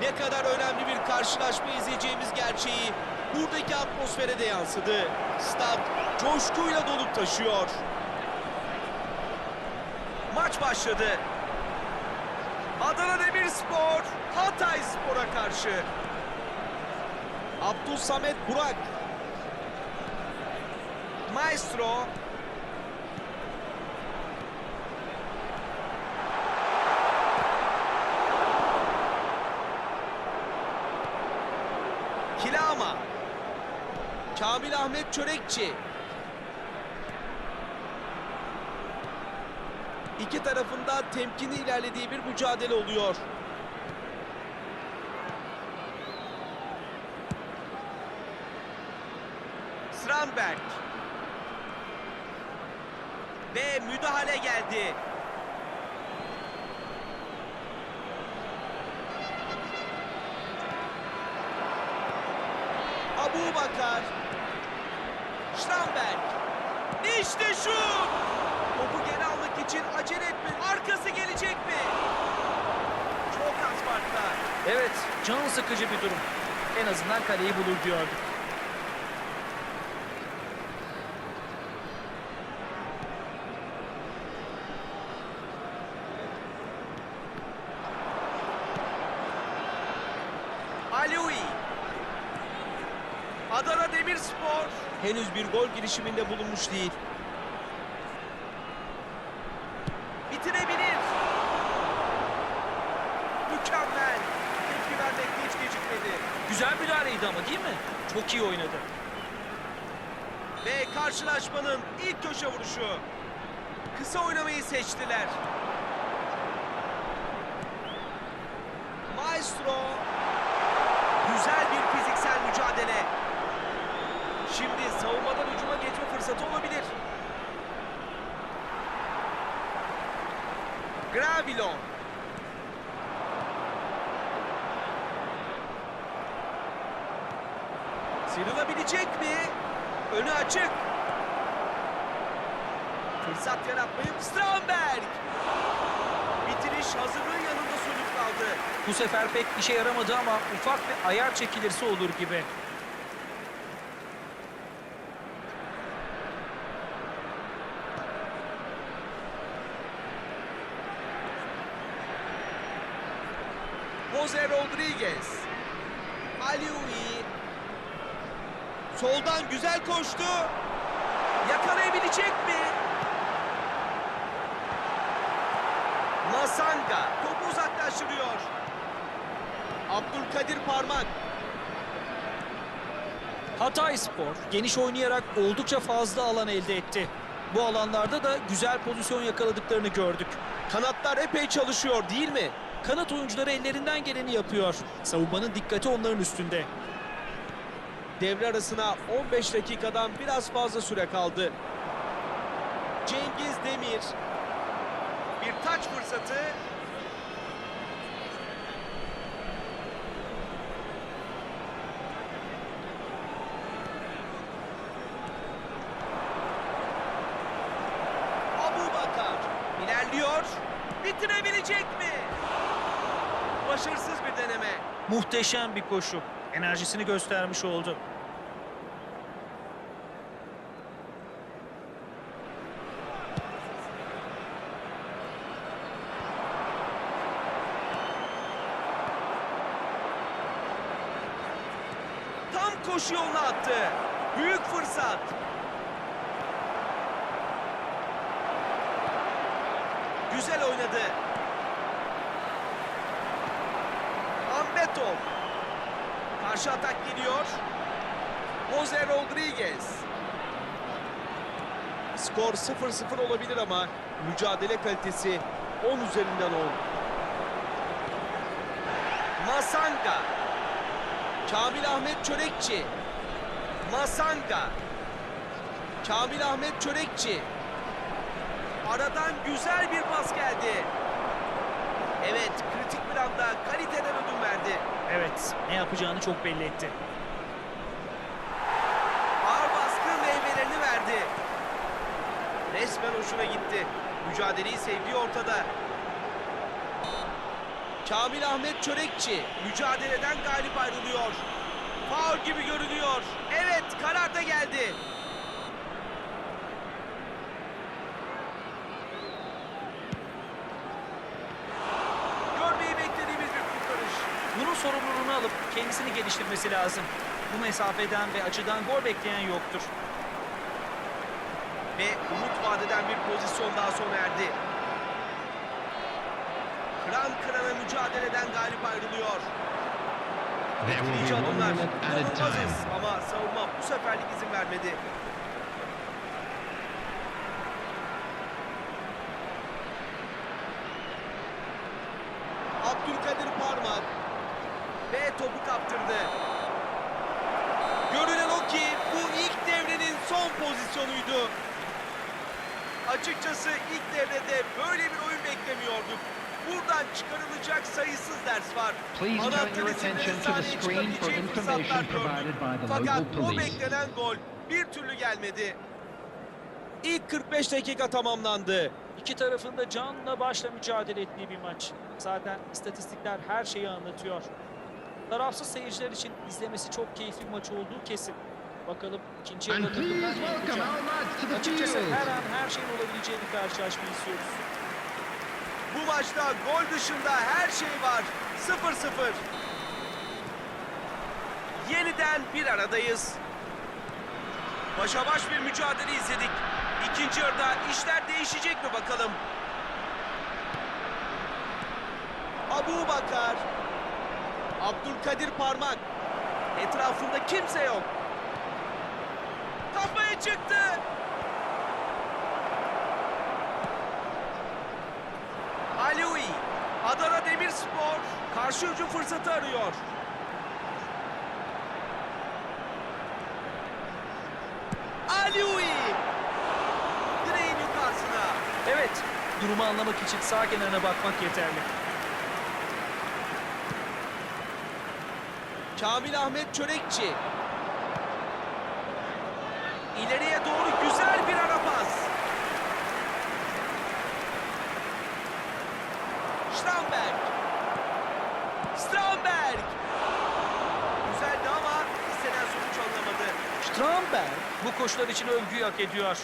Ne kadar önemli bir karşılaşma izleyeceğimiz gerçeği buradaki atmosfere de yansıdı. Stat coşkuyla dolup taşıyor. Maç başladı. Adana Demirspor Hatay Spor'a karşı. Abdul Samet Burak. Maestro. Kamil Ahmet Çörekçi. İki tarafında temkinli ilerlediği bir mücadele oluyor. Sramberg. Ve müdahale geldi. Abu Bakar. Schramberg. İşte şu. Topu geri almak için acele etme. Arkası gelecek mi? Çok az farkla. Evet, can sıkıcı bir durum. En azından kaleyi bulur diyorduk. Alioui. Adana Demirspor henüz bir gol girişiminde bulunmuş değil. Bitirebilir. Mükemmel. Tepki vermekte hiç gecikmedi. Güzel müdahaleydi ama değil mi? Çok iyi oynadı. Ve karşılaşmanın ilk köşe vuruşu. Kısa oynamayı seçtiler. Maestro. Güzel bir fiziksel mücadele. Şimdi savunmadan hücuma geçme fırsatı olabilir. Gravilo. Sıyrılabilecek mi? Önü açık. Fırsat yaratmayıp Strandberg. Bitiriş hazırlığın yanında sönük kaldı. Bu sefer pek işe yaramadı ama ufak bir ayar çekilirse olur gibi. Jose Rodriguez. Alioui. Soldan güzel koştu. Yakalayabilecek mi? Masanga topu uzaklaştırıyor. Abdülkadir Parmak. Hatay Spor geniş oynayarak oldukça fazla alan elde etti. Bu alanlarda da güzel pozisyon yakaladıklarını gördük. Kanatlar epey çalışıyor değil mi? Kanat oyuncuları ellerinden geleni yapıyor. Savunmanın dikkati onların üstünde. Devre arasına 15 dakikadan biraz fazla süre kaldı. Cengiz Demir. Bir taç fırsatı. Abu Bakar ilerliyor. Bitirebilecek mi? Başarısız bir deneme. Muhteşem bir koşu. Enerjisini göstermiş oldu. Tam koşu yoluna attı. Büyük fırsat. Güzel oynadı. Ambetov. Karşı atak geliyor. Jose Rodriguez. Skor 0-0 olabilir ama mücadele kalitesi 10 üzerinden 10. Masanga. Kamil Ahmet Çörekçi. Masanga. Kamil Ahmet Çörekçi. Aradan güzel bir pas geldi. Evet, kritik bir anda kaliteden ödün verdi. Evet, ne yapacağını çok belli etti. Ağır baskı meyvelerini verdi. Resmen hoşuna gitti. Mücadeleyi sevdiği ortada. Kamil Ahmet Çörekçi mücadeleden galip ayrılıyor. Faul gibi görünüyor. Evet karar da geldi. Sorumluluğunu alıp kendisini geliştirmesi lazım. Bu mesafeden ve açıdan gol bekleyen yoktur. Ve umut vadeden bir pozisyon daha sona erdi. Kıran kırana mücadeleden galip ayrılıyor. There will İyice be one adımlar. İnanılmazız ama savunma bu seferlik izin vermedi. Abdülkadir Parmak ve topu kaptırdı. Görünen o ki bu ilk devrenin son pozisyonuydu. Açıkçası ilk devrede böyle bir oyun beklemiyorduk. Buradan çıkarılacak sayısız ders var. Please turn Anahtar your isimlerin attention to the sahneye information fırsatlar gördük. Fakat bu beklenen gol bir türlü gelmedi. İlk 45 dakika tamamlandı. İki tarafında canla başla mücadele ettiği bir maç. Zaten istatistikler her şeyi anlatıyor. Tarafsız seyirciler için izlemesi çok keyifli bir maç olduğu kesin. Bakalım ikinci yarıda takımlar ne yapacak? Açıkçası her an her şeyin olabileceği bir karşılaşma istiyoruz. Bu maçta gol dışında her şey var. 0-0. Yeniden bir aradayız. Başa baş bir mücadele izledik. İkinci yarıda işler değişecek mi bakalım? Abu Bakar. Abdülkadir Parmak. Etrafında kimse yok. Kafaya çıktı. Alioui. Adana Demirspor karşı hücum fırsatı arıyor. Alioui. Direğin yukarısına. Evet, durumu anlamak için sağ kenarına bakmak yeterli. Kamil Ahmet Çörekçi. İleriye doğru güzel bir ara pas. Stramberg. Stramberg. Güzeldi ama istenen sonuç alınamadı. Stromberg bu koşular için övgüyü hak ediyor.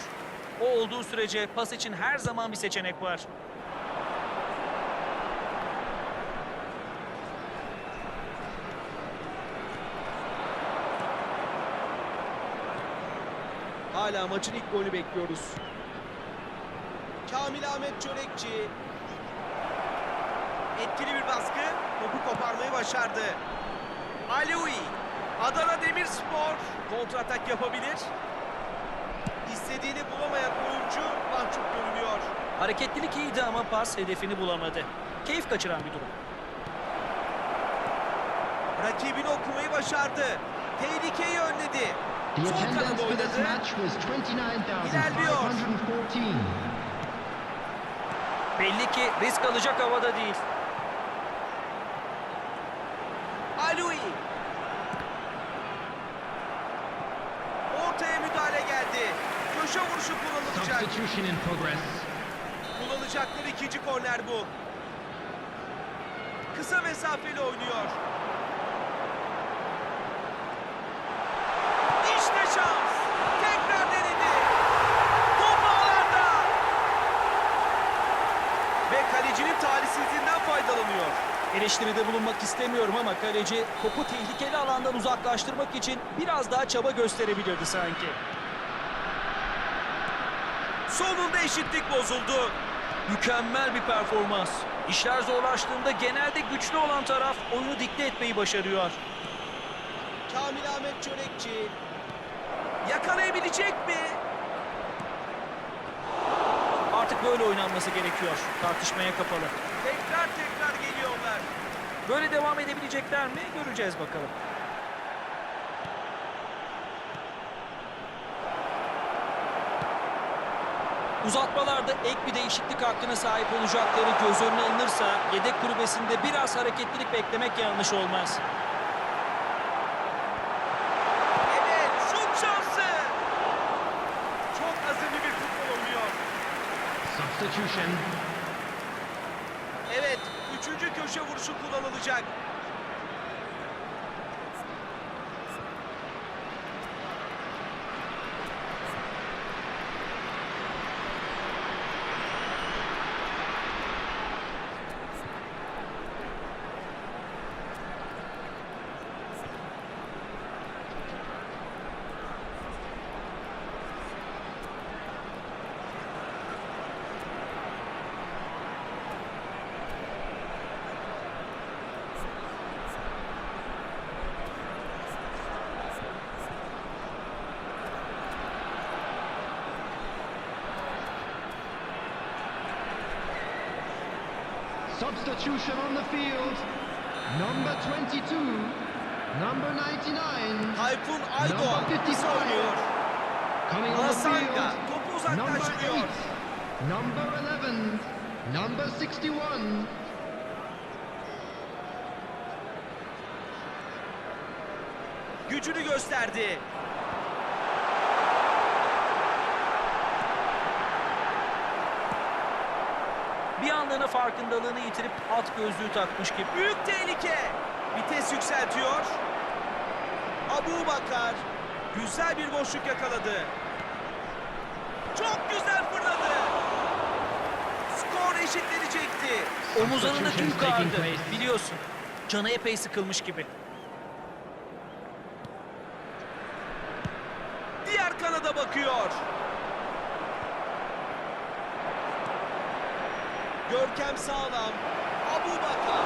O olduğu sürece pas için her zaman bir seçenek var. Hala maçın ilk golü bekliyoruz. Kamil Ahmet Çörekçi. Etkili bir baskı. Topu koparmayı başardı. Alioui. Adana Demirspor kontratak yapabilir. İstediğini bulamayan oyuncu mahcup görünüyor. Hareketlilik iyiydi ama pas hedefini bulamadı. Keyif kaçıran bir durum. Rakibini okumayı başardı. Tehlikeyi önledi. The Sol attendance for this match was 29,514. Belli ki risk alacak havada değil. Alui. Ortaya müdahale geldi. Köşe vuruşu kullanılacak. Substitution in progress. Kullanacakları ikinci korner bu. Kısa mesafeli oynuyor. İşte şans. Tekrar denedi. Top ağlarda. Ve kalecinin talihsizliğinden faydalanıyor. Eleştiride bulunmak istemiyorum ama kaleci topu tehlikeli alandan uzaklaştırmak için biraz daha çaba gösterebilirdi sanki. Sonunda eşitlik bozuldu. Mükemmel bir performans. İşler zorlaştığında genelde güçlü olan taraf oyunu dikte etmeyi başarıyor. Kamil Ahmet Çörekçi. Yakalayabilecek mi? Artık böyle oynanması gerekiyor. Tartışmaya kapalı. Tekrar tekrar geliyorlar. Böyle devam edebilecekler mi? Göreceğiz bakalım. Uzatmalarda ek bir değişiklik hakkına sahip olacakları göz önüne alınırsa yedek kulübesinde biraz hareketlilik beklemek yanlış olmaz. Evet şut şansı. Çok azimli bir futbol oynuyor. Substitution Köşe vuruşu kullanılacak. Substitution on the field. Number 22. Number 99. Tayfun Aydoğan Number 55. kısa oynuyor. Coming on the field. topu Number uzaklaştırıyor. 8. Number 11. Number 61. Gücünü gösterdi. Bir anlığına farkındalığını yitirip at gözlüğü takmış gibi. Büyük tehlike. Vites yükseltiyor. Abu Bakar güzel bir boşluk yakaladı. Çok güzel fırladı. Skor eşitlenecekti. Taking ağırdı. place. Biliyorsun. Canı epey sıkılmış gibi. Görkem sağlam. Abu Bakar.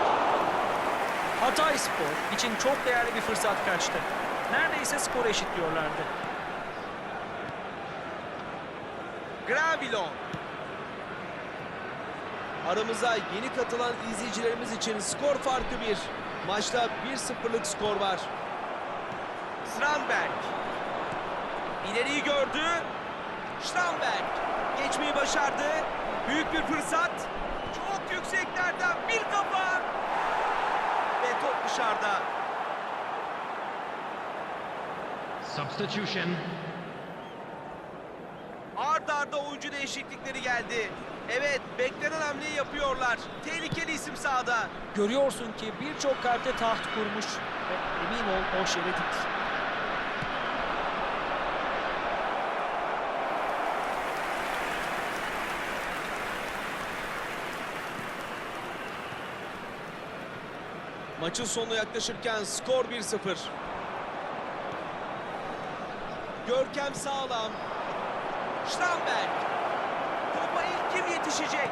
Hatay Spor için çok değerli bir fırsat kaçtı. Neredeyse skor eşitliyorlardı. Gravilon. Aramıza yeni katılan izleyicilerimiz için skor farkı bir. Maçta 1-0'lık skor var. Strandberg. İleriyi gördü. Strandberg. Geçmeyi başardı. Büyük bir fırsat. Yükseklerden bir kafa. Ve top dışarıda. Substitution. Ard arda oyuncu değişiklikleri geldi. Evet beklenen hamleyi yapıyorlar. Tehlikeli isim sahada. Görüyorsun ki birçok kalpte taht kurmuş ve emin ol boş yere değil. Maçın sonuna yaklaşırken skor 1-0. Görkem sağlam. Stamberg. Topa ilk kim yetişecek?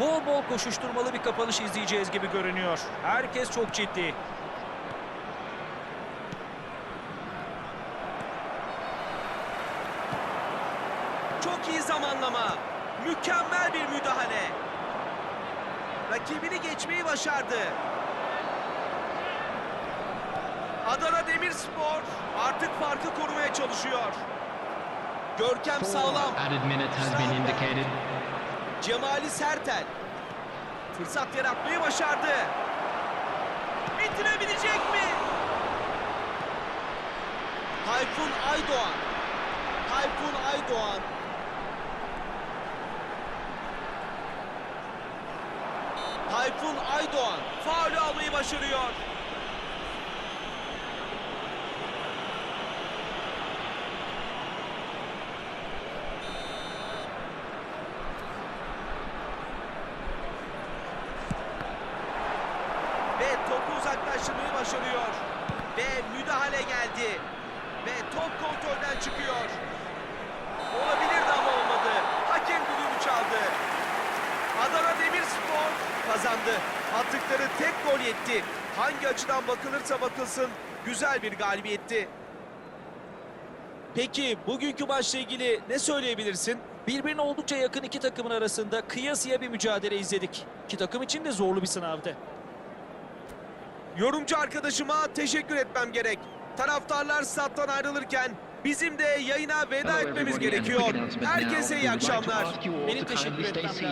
Bol bol koşuşturmalı bir kapanış izleyeceğiz gibi görünüyor. Herkes çok ciddi. Çok iyi zamanlama. Mükemmel bir müdahale. Rakibini geçmeyi başardı. Adana Demirspor artık farkı korumaya çalışıyor. Görkem sağlam. Added minute has been indicated. Cemali Sertel. Fırsat yaratmayı başardı. Bitirebilecek mi? Tayfun Aydoğan. Tayfun Aydoğan. Tayfun Aydoğan faulü almayı başarıyor. Ve uzaklaştırmayı başarıyor. Ve müdahale geldi. Ve top kontrolden çıkıyor. Olabilirdi ama olmadı. Hakem düdüğünü çaldı. Adana Demirspor kazandı. Attıkları tek gol yetti. Hangi açıdan bakılırsa bakılsın güzel bir galibiyetti. Peki bugünkü maçla ilgili ne söyleyebilirsin? Birbirine oldukça yakın iki takımın arasında kıyasıya bir mücadele izledik. İki takım için de zorlu bir sınavdı. Yorumcu arkadaşıma teşekkür etmem gerek. Taraftarlar stat'tan ayrılırken Bizim de yayına veda Hello etmemiz gerekiyor. Herkese iyi akşamlar. Benim teşekkür etmem lazım.